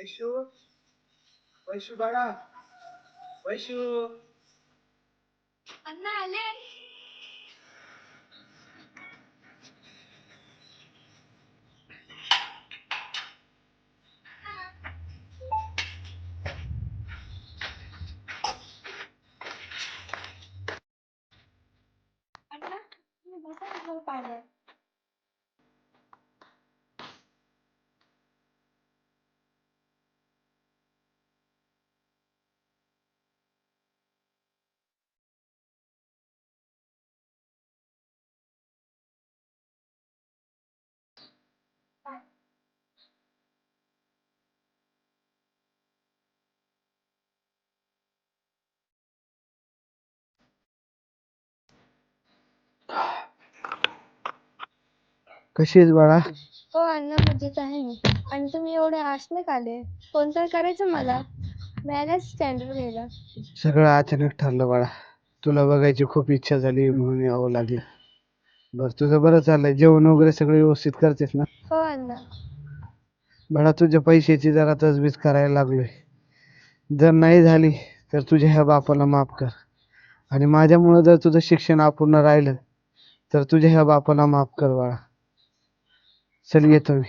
वैशू वैशू बाळा वैशू। अण्णा आले अण्णा तुम्ही बसा ना, मला पाहिलं कशी आहेस बाळा? हो अण्णा मजेत आहे. मी आणि तुम्ही एवढे आशले का आले? फोन तर करायचं मला. मॅनेज स्टँडर्ड घ्यायला. सगळं अचानक ठरलं बाळा. तुला बघायची खूप इच्छा झाली म्हणून यावं लागलं. बरं तुझं बरं चाललंय. जेवण वगैरे सगळं व्यवस्थित करतेस ना? हो अण्णा. बाळा तुझ्या पैशाची जरा तजवीज करायला लागलोय. जर नाही झाली तर तुझ्या ह्या बापाला माफ कर. आणि माझ्यामुळं जर तुझं शिक्षण अपूर्ण राहिलं तर तुझ्या ह्या बापाला माफ कर बाळा. चल येतो मी.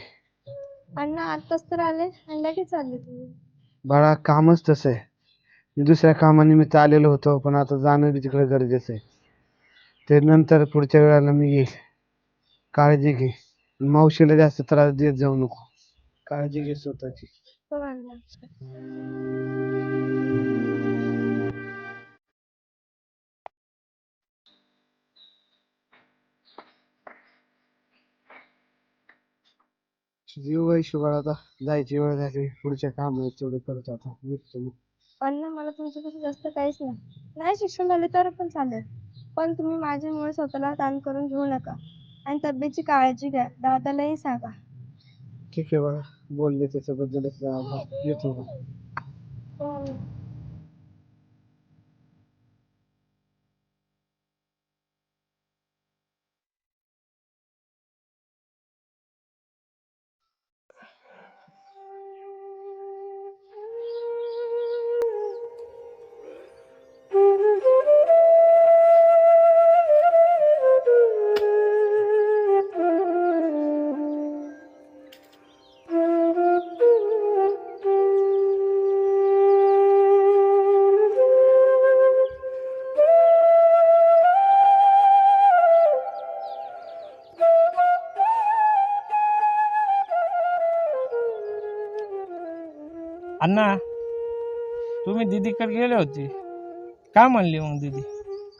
अण्णा आत्ताच तर आले. आणि लगेच चालले तुम्ही? बाळा कामच तसं आहे. मी दुसऱ्या कामानिमित्त आलेलो होतो पण आता जाणं बी तिकडे गरजेचं आहे. ते नंतर पुढच्या वेळेला मी येईल. काळजी घे. मावशीला जास्त त्रास देत जाऊ नको. काळजी घे स्वतःची. हो अण्णा. जीव वैशू बाळा आता जायची वेळ झाली. पुढच्या काम आहेत तेवढे करत आता मी. अण्णा मला तुमच्यापासून जास्त काहीच नाही. नाही शिक्षण झाले तर पण चालेल. पण तुम्ही माझ्यामुळे स्वतःला ताण करून घेऊ नका. आणि तब्येतची काळजी घ्या. दादालाही सांगा. ठीक आहे बाळा. बोलले त्याच्याबद्दलच आभार. येतो मग. अण्णा तुम्ही दीदीकडे गेले होते. काय म्हणली मग दीदी?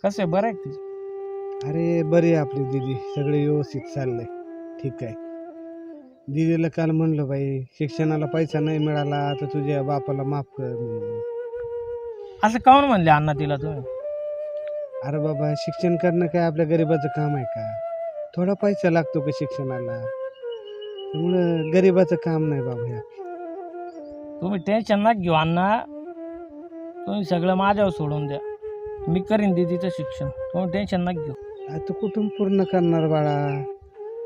कसं आहे बरं आहे का तिचं? अरे बरी आहे आपली दीदी. सगळे व्यवस्थित चाललंय. ठीक आहे. दीदीला काल म्हणलं बाई शिक्षणाला पैसा नाही मिळाला तर तुझ्या बापाला माफ कर. म्हणून. असं काऊन म्हणले अण्णा तिला तुम्ही? अरे बाबा शिक्षण करणं काय आपल्या गरिबाचं काम आहे का? थोडा पैसा लागतो का शिक्षणाला? त्यामुळं गरिबाचं काम नाही बाबा. हे तुम्ही टेन्शन नका घेऊ अण्णा. तुम्ही सगळं माझ्यावर सोडून द्या. मी करीन दीदीचं शिक्षण. तुम्ही टेन्शन नका घेऊ. आता कुठून पूर्ण करणार बाळा?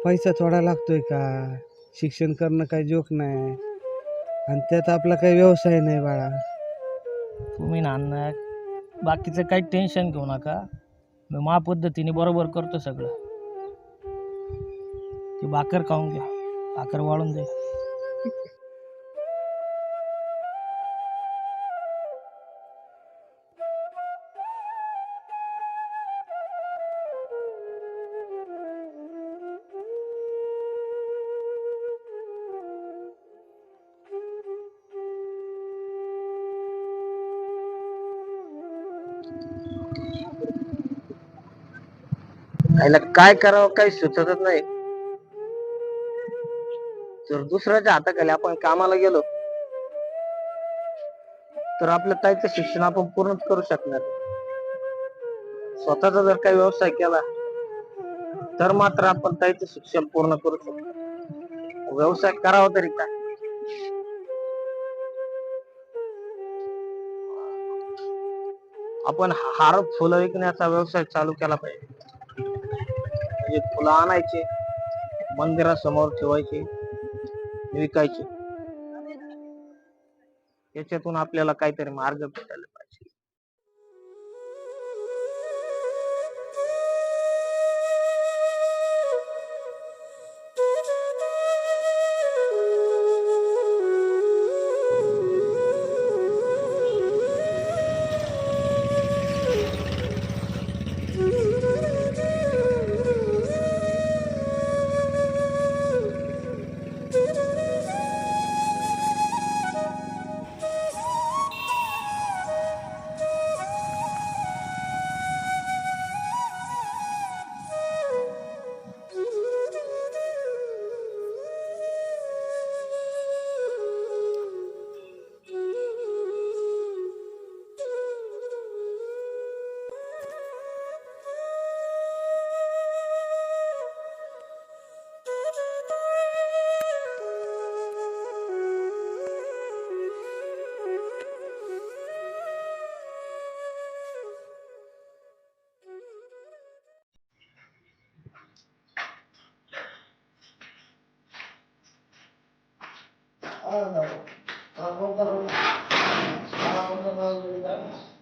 पैसा थोडा लागतोय का? शिक्षण करणं काही जोक नाही. आणि त्यात आपला काही व्यवसाय नाही बाळा. तुम्ही ना अण्णा बाकीचं काही टेन्शन घेऊ नका. मी मा पद्धतीने बरोबर करतो सगळं. ती भाकर खाऊन घ्या. भाकर वाळून दे याला काय करावं काही सुचतच नाही. जर दुसऱ्याच्या हाताखाली आपण कामाला गेलो तर आपल्या ताईचं शिक्षण आपण पूर्णच करू शकणार स्वतःचा जर काही व्यवसाय केला तर मात्र आपण ताईचं शिक्षण पूर्ण करू शकतो व्यवसाय करावा तरी काय? आपण हार फुलं विकण्याचा व्यवसाय चालू केला पाहिजे. म्हणजे फुलं आणायचे मंदिरासमोर ठेवायचे विकायचे. याच्यातून आपल्याला काहीतरी मार्ग भेटायला তর্ক করো না তর্ক করো না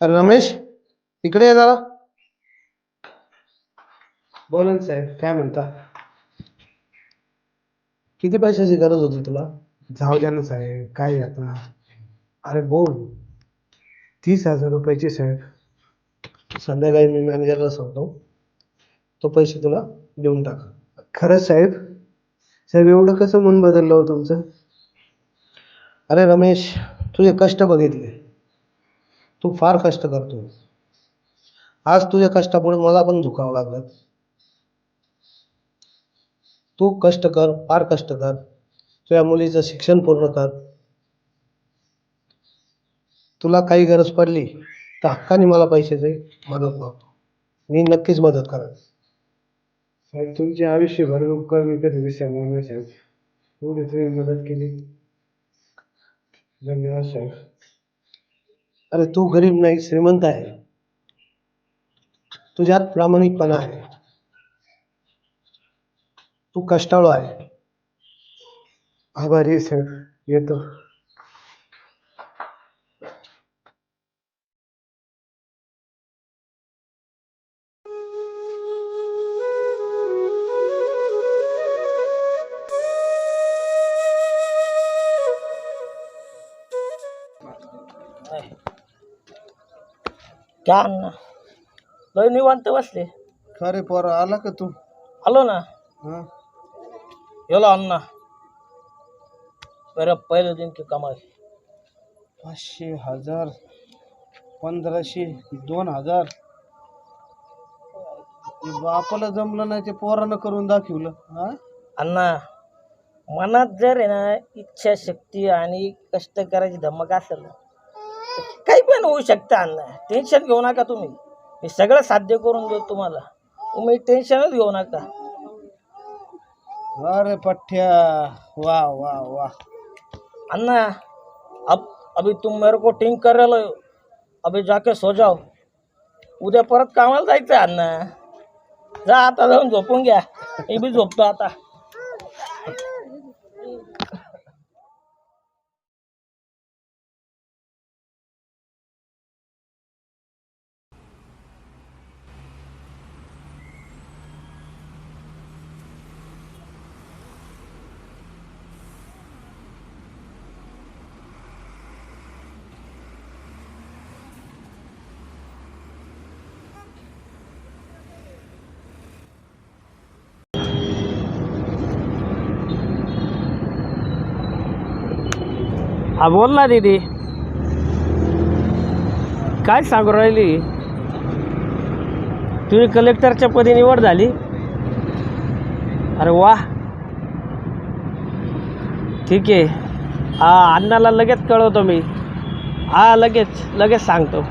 अरे रमेश इकडे ये जरा. बोला ना साहेब काय म्हणता? किती पैशाची गरज होती तुला? जाऊ द्या ना साहेब काय आता? अरे बोल. तीस हजार रुपयाची साहेब. संध्याकाळी मी मॅनेजरला सांगतो. तो पैसे तुला देऊन टाक. खरंच साहेब? साहेब एवढं कसं मन बदललं हो तुमचं? अरे रमेश तुझे कष्ट बघितले. तू फार कष्ट करतो आज तुझ्या कष्टामुळे मला पण झुकावं लागलं. तू कष्ट कर फार कष्ट कर. तुझ्या मुलीचं शिक्षण पूर्ण कर. तुला काही गरज पडली तर हक्काने मला पैशाची मदत मागतो मी नक्कीच मदत करेन. साहेब तुमचे आयुष्यभर उपकार मी कधी विसरणार नाही साहेब. एवढी तुम्ही मदत केली. धन्यवाद साहेब. अरे तू गरीब नहीं, श्रीमंत है। तुझ्यात प्रामाणिकपणा आहे तू कष्टाळू आहे। आभारी सर येतो क्या अण्णा? लय निवांत बसले. अरे पोरा आला का तू? आलो ना. हा. गेलो अण्णा. मेरा पहिले दिन की कमाई पाचशे हजार पंधराशे दोन हजार. बापाला जमलं नाही ते पोरानं करून दाखवलं हा? अण्णा मनात जर आहे ना इच्छाशक्ती आणि कष्ट करायची धमक असेल ना पण होऊ शकतं अण्णा. टेन्शन घेऊ नका तुम्ही. मी सगळं साध्य करून देऊ तुम्हाला. तुम्ही टेन्शनच घेऊ नका. अरे पठ्या वाह वाह वाह अन्ना अब अभी तुम मेरे को टिंग कर रहे हो. अभी जाके सो जाओ. उद्या परत कामाला जायचं आहे अण्णा. जा आता जाऊन झोपून घ्या. मी बी झोपतो आता. हा बोल ना दीदी. काय सांगू राहिली? तुझी कलेक्टरच्या पदी निवड झाली. अरे वा ठीक आहे. हा अण्णाला लगेच कळवतो मी. हा लगेच लगेच सांगतो.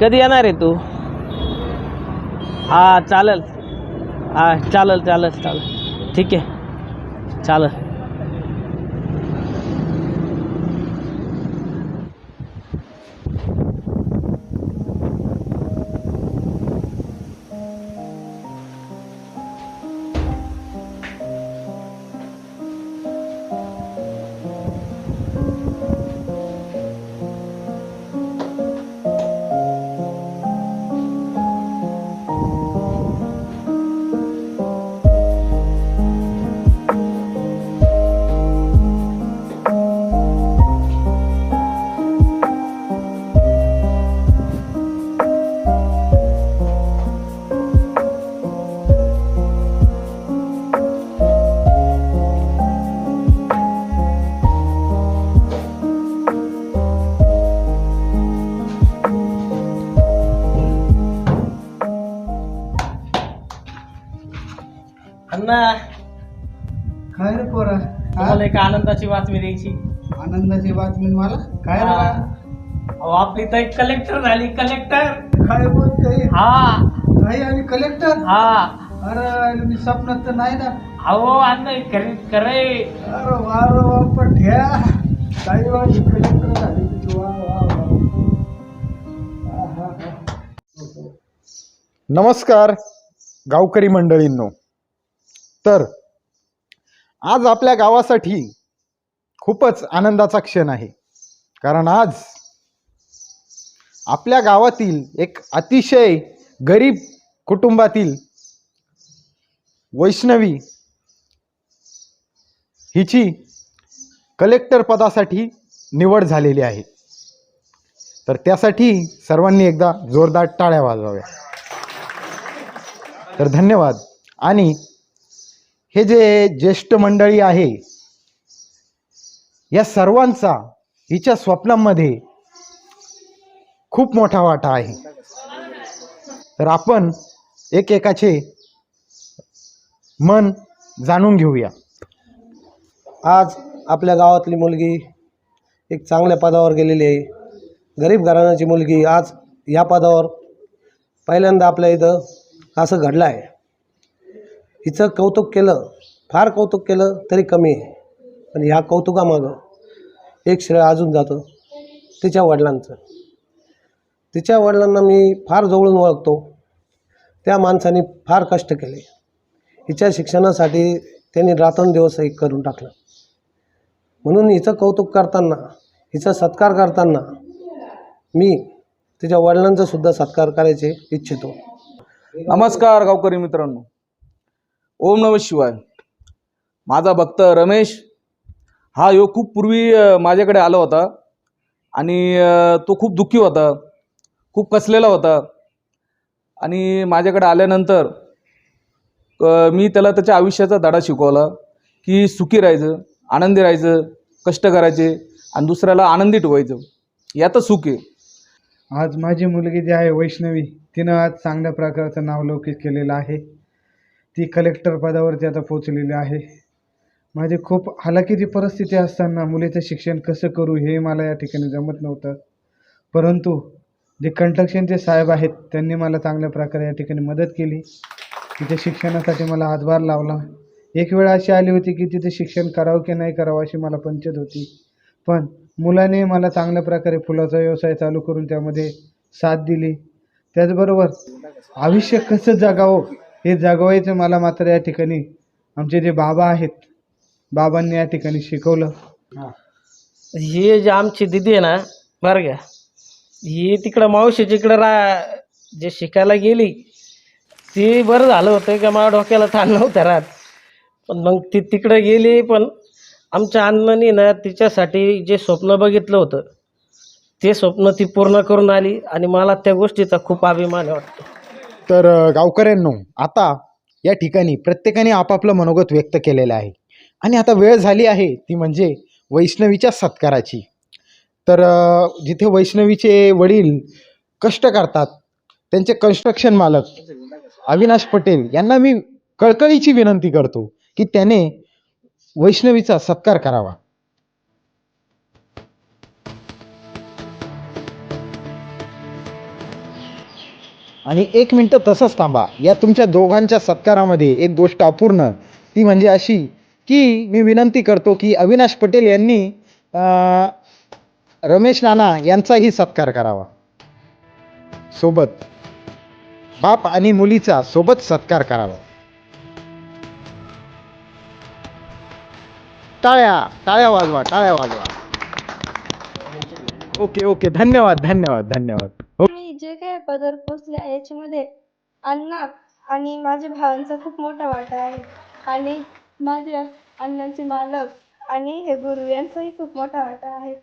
कधी येणार आहे तू? हा चालेल. हा चालेल चालेल चालेल. ठीक आहे. चालेल. एक आनंदाची बातमी द्यायची? आनंदाची बातमी मला? काय हा. अहो आपली तर एक कलेक्टर झाली. कलेक्टर काय बोलतोय हा. नाही आणि कलेक्टर हा. अरे मी स्वप्नात तर नाही ना. अहो अण्णा खरे खरे अरे वा रे वा पठ्या काही वा कलेक्टर झाली तुझी वा वा वा. आहा, हा. नमस्कार गावकरी मंडळींनो. तर आज आपल्या गावासाठी खूपच आनंदाचा क्षण आहे. कारण आज आपल्या गावातील एक अतिशय गरीब कुटुंबातील वैष्णवी हिची कलेक्टर पदासाठी निवड झालेली आहे. तर त्यासाठी सर्वांनी एकदा जोरदार टाळ्या वाजवाव्या. तर धन्यवाद. आणि हे जे ज्येष्ठ मंडळी आहे या सर्वांचा हिच्या स्वप्नांमध्ये खूप मोठा वाटा आहे. तर आपण एकेकाचे मन जाणून घेऊया. आज आपल्या गावातली मुलगी एक चांगल्या पदावर गेलेली आहे. गरीब घराण्याची मुलगी आज या पदावर. पहिल्यांदा आपल्या इथं असं घडलं आहे. हिचं कौतुक केलं फार कौतुक केलं तरी कमी आहे. पण ह्या कौतुकामागं एक श्रेय अजून जातं तिच्या वडिलांचं. तिच्या वडिलांना मी फार जवळून ओळखतो. त्या माणसाने फार कष्ट केले. हिच्या शिक्षणासाठी त्यांनी रात्रंदिवस एक करून टाकलं. म्हणून हिचं कौतुक करताना हिचा सत्कार करताना मी तिच्या वडिलांचा सुद्धा सत्कार करायचे इच्छितो. नमस्कार गावकरी मित्रांनो. ओम नम शिवाय. माझा भक्त रमेश हा यो खूप पूर्वी माझ्याकडे आला होता आणि तो खूप दुःखी होता खूप कसलेला होता आणि माझ्याकडे आल्यानंतर मी त्याला त्याच्या आयुष्याचा धडा शिकवला की सुखी राहायचं आनंदी राहायचं कष्ट करायचे आणि दुसऱ्याला आनंदी ठेवायचं यातच सुख आहे. आज माझी मुलगी जी आहे वैष्णवी तिनं आज चांगल्या प्रकारचं नावलौकिक केलेलं आहे. ती कलेक्टर पदावरती आता पोचलेली आहे. माझी खूप हालाकीची परिस्थिती असताना मुलीचं शिक्षण कसं करू हे मला या ठिकाणी जमत नव्हतं. परंतु जे कंट्रक्शनचे साहेब आहेत त्यांनी मला चांगल्या प्रकारे या ठिकाणी मदत केली. तिच्या शिक्षणासाठी मला हातभार लावला. एक वेळ अशी आली होती की तिथे शिक्षण करावं की नाही करावं अशी मला पंचत होती. पण मुलाने मला चांगल्या प्रकारे फुलाचा व्यवसाय चालू करून त्यामध्ये साथ दिली. त्याचबरोबर आयुष्य कसं जगावं हे जगवायचं मला मात्र या ठिकाणी. आमचे जे बाबा आहेत बाबांनी या ठिकाणी शिकवलं. ही. जी आमची दिदी आहे ना बरं का ही तिकडं मावशी जिकडं रा जे शिकायला गेली ती बरं झालं होतं का माझ्या डोक्याला ताण नव्हता राहत. पण मग ती तिकडं गेली पण आमच्या अण्णांनी ना तिच्यासाठी जे स्वप्न बघितलं होतं ते स्वप्न ती पूर्ण करून आली आणि मला त्या गोष्टीचा खूप अभिमान वाटतो. तर गावकऱ्यांनो आता या ठिकाणी प्रत्येकाने आपापलं मनोगत व्यक्त केलेलं आहे. आणि आता वेळ झाली आहे ती म्हणजे वैष्णवीच्या सत्काराची. तर जिथे वैष्णवीचे वडील कष्ट करतात त्यांचे कन्स्ट्रक्शन मालक अविनाश पटेल यांना मी कळकळीची विनंती करतो की त्याने वैष्णवीचा सत्कार करावा. आणि एक मिनटं तसंच थांबा. या तुमच्या दोघांच्या सत्कारामध्ये एक गोष्ट अपूर्ण ती म्हणजे अशी की मी विनंती करतो की अविनाश पटेल यांनी रमेश नाना यांचाही सत्कार करावा. सोबत बाप आणि मुलीचा सोबत सत्कार करावा. टाळ्या टाळ्या वाजवा टाळ्या वाजवा. Okay okay. धन्यवाद धन्यवाद धन्यवाद. मी जे काही पदावर पोचले याच्यामध्ये अण्णा आणि माझ्या भावांचा खूप मोठा वाटा आहे. आणि माझ्या अण्णांचे मालक आणि हे गुरु यांचाही खूप मोठा वाटा आहे.